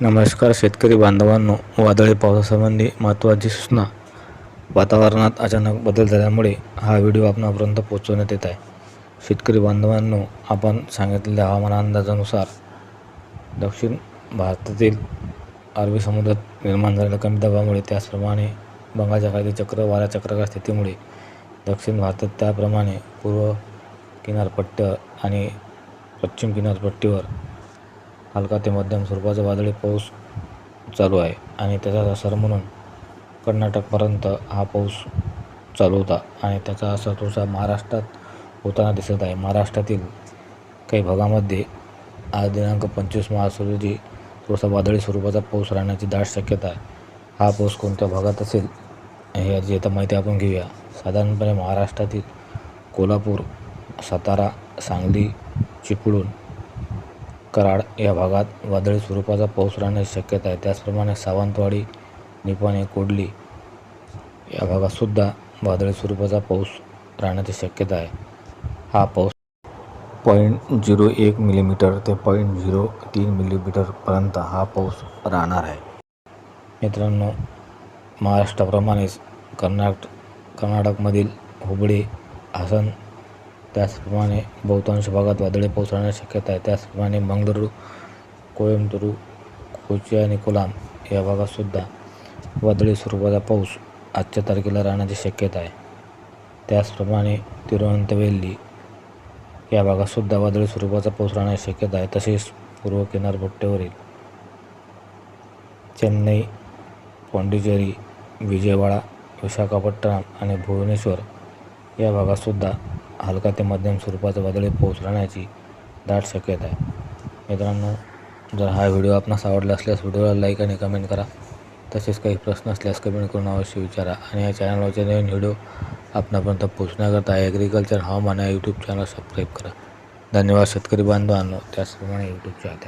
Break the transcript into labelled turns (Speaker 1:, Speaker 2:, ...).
Speaker 1: नमस्कार शेतकरी बांधवांनो वादळी पावसासंबंधी महत्त्वाची सूचना. वातावरणात अचानक बदल झाल्यामुळे हा व्हिडिओ आपणापर्यंत पोहोचवण्यात येत आहे. शेतकरी बांधवांनो आपण सांगितलेल्या हवामान अंदाजानुसार दक्षिण भारतातील अरबी समुद्रात निर्माण झालेल्या कमी दाबामुळे त्याचप्रमाणे बंगालच्या खाली चक्र वारा चक्राकार स्थितीमुळे दक्षिण भारतात त्याप्रमाणे पूर्व किनारपट्ट आणि पश्चिम किनारपट्टीवर हलका ते मध्यम स्वरूपाचा वादळी पाऊस चालू आहे आणि त्याचा असर म्हणून कर्नाटकपर्यंत हा पाऊस चालू होता आणि त्याचा असर थोडासा महाराष्ट्रात होताना दिसत आहे. महाराष्ट्रातील काही भागामध्ये आज दिनांक पंचवीस मार्च रोजी थोडासा वादळी स्वरूपाचा पाऊस राहण्याची दाट शक्यता आहे. हा पाऊस कोणत्या भागात असेल हे याची आता माहिती आपण घेऊया. साधारणपणे महाराष्ट्रातील कोल्हापूर सातारा सांगली चिपळूण कराड या भागात वादळी स्वरूपाचा पाऊस राहण्याची शक्यता आहे. त्याचप्रमाणे सावंतवाडी निपाणी कोडली या भागातसुद्धा वादळी स्वरूपाचा पाऊस राहण्याची शक्यता आहे. हा पाऊस पॉईंट झिरो एक मिलीमीटर ते पॉईंट झिरो तीन मिलीमीटरपर्यंत हा पाऊस राहणार आहे. मित्रांनो महाराष्ट्राप्रमाणेच कर्नाट कर्नाटकमधील हुबळी हासन त्याचप्रमाणे बहुतांश भागात वादळी पाऊस राहण्याची शक्यता आहे. त्याचप्रमाणे मंगळुरू कोयंबतूरू कोची आणि कोलाम या भागातसुद्धा वादळी स्वरूपाचा पाऊस आजच्या तारखेला राहण्याची शक्यता आहे. त्याचप्रमाणे तिरुवनंतवेल्ली या भागातसुद्धा वादळी स्वरूपाचा पाऊस राहण्याची शक्यता आहे. तसेच पूर्व किनारपट्टीवरील चेन्नई पाँडिचेरी विजयवाडा विशाखापट्टणम आणि भुवनेश्वर या भागातसुद्धा हलका ते मध्यम स्वरूपाचा वादळी पाऊस राहण्याची दाट शक्यता आहे. मित्रांनो जर हा व्हिडिओ आपणास आवडला असल्यास व्हिडिओला लाईक आणि कमेंट करा. तसेच काही प्रश्न असल्यास कमेंट करून अवश्य विचारा आणि या चॅनलवरचे नवीन व्हिडिओ आपणापर्यंत पोहोचण्याकरता ॲग्रिकल्चर हवामान या यूट्यूब चॅनल सबस्क्राईब करा. धन्यवाद शेतकरी बांधवांनो. त्याचप्रमाणे यूट्यूब चॅनल